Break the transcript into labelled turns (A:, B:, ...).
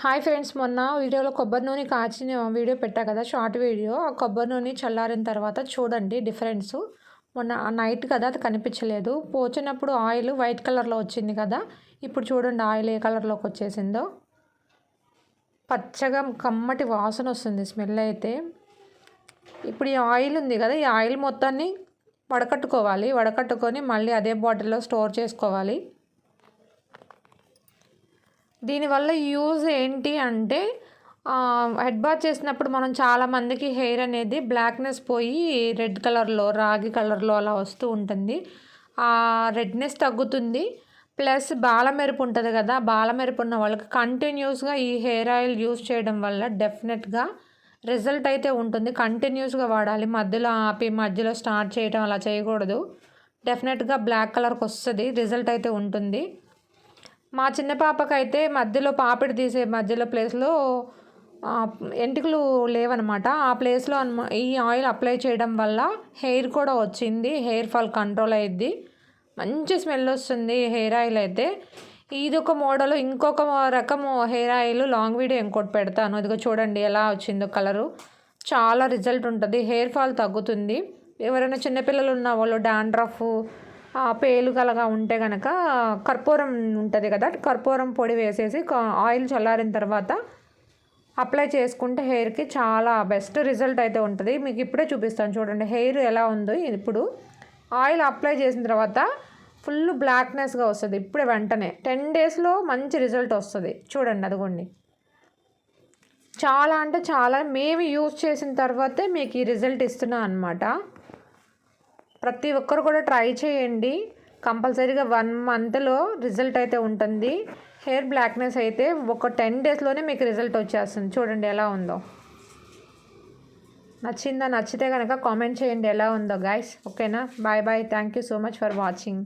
A: Hi friends మొన్న వీడియోలో కొబ్బరి నూనె కాచిన వీడియో పెట్టా కదా షార్ట్ వీడియో. ఆ కొబ్బరి నూనె చల్లారిన తర్వాత చూడండి డిఫరెన్స్. మొన్న నైట్ కదా అది కనిపించలేదు. పోచినప్పుడు ఆయిల్ వైట్ కలర్లో వచ్చింది కదా ఇప్పుడు చూడండి ఆయిల్ ఏ కలర్లోకి వచ్చేసిందో. పచ్చగా కమ్మటి వాసన వస్తుంది స్మెల్ అయితే. ఇప్పుడు ఈ ఆయిల్ ఉంది కదా ఈ ఆయిల్ మొత్తాన్ని వడకట్టుకోవాలి. వడకట్టుకొని మళ్ళీ అదే బాటిల్లో స్టోర్ చేసుకోవాలి. దీనివల్ల యూజ్ ఏంటి అంటే హెడ్ బాత్ చేసినప్పుడు మనం చాలామందికి హెయిర్ అనేది బ్లాక్నెస్ పోయి రెడ్ కలర్లో రాగి కలర్లో అలా వస్తూ ఉంటుంది. ఆ రెడ్నెస్ తగ్గుతుంది. ప్లస్ బాలమెరుపు ఉంటుంది కదా బాలమెరుపు ఉన్న వాళ్ళకి కంటిన్యూస్గా ఈ హెయిర్ ఆయిల్ యూస్ చేయడం వల్ల డెఫినెట్గా రిజల్ట్ అయితే ఉంటుంది. కంటిన్యూస్గా వాడాలి. మధ్యలో ఆపి మధ్యలో స్టార్ట్ చేయడం అలా చేయకూడదు. డెఫినెట్గా బ్లాక్ కలర్కి వస్తుంది. రిజల్ట్ అయితే ఉంటుంది. మా చిన్న పాపకైతే మధ్యలో పాపిడి తీసే మధ్యలో ప్లేస్లో ఎంటికలు లేవనమాట. ఆ ప్లేస్లో అనమా ఈ ఆయిల్ అప్లై చేయడం వల్ల హెయిర్ కూడా వచ్చింది. హెయిర్ ఫాల్ కంట్రోల్ అయ్యిద్ది మంచి స్మెల్ వస్తుంది హెయిర్ ఆయిల్ అయితే. ఇది ఒక మోడల్. ఇంకొక రకము హెయిర్ ఆయిల్ లాంగ్ వీడియో ఇంకోటి పెడతాను. ఇదిగో చూడండి ఎలా వచ్చిందో కలరు. చాలా రిజల్ట్ ఉంటుంది. హెయిర్ ఫాల్ తగ్గుతుంది. ఎవరైనా చిన్నపిల్లలు ఉన్న వాళ్ళు డాండ్రఫ్ పేలుగలగా ఉంటే కనుక కర్పూరం ఉంటుంది కదా కర్పూరం పొడి వేసేసి ఆయిల్ చల్లారిన తర్వాత అప్లై చేసుకుంటే హెయిర్కి చాలా బెస్ట్ రిజల్ట్ అయితే ఉంటుంది. మీకు ఇప్పుడే చూపిస్తాను చూడండి హెయిర్ ఎలా ఉందో ఇప్పుడు. ఆయిల్ అప్లై చేసిన తర్వాత ఫుల్ బ్లాక్నెస్గా వస్తుంది ఇప్పుడే వెంటనే. టెన్ డేస్లో మంచి రిజల్ట్ వస్తుంది. చూడండి అదిగోండి. చాలా అంటే చాలా మేము యూజ్ చేసిన తర్వాతే మీకు ఈ రిజల్ట్ ఇస్తున్నాం అనమాట ప్రతి ఒక్కరు కూడా ట్రై చేయండి. కంపల్సరీగా వన్ మంత్లో రిజల్ట్ అయితే ఉంటుంది. హెయిర్ బ్లాక్నెస్ అయితే ఒక టెన్ డేస్లోనే మీకు రిజల్ట్ వచ్చేస్తుంది. చూడండి ఎలా ఉందో. నచ్చిందా? నచ్చితే కనుక కామెంట్ చేయండి ఎలా ఉందో గాయస్ ఓకేనా? Bye bye. Thank you so much for watching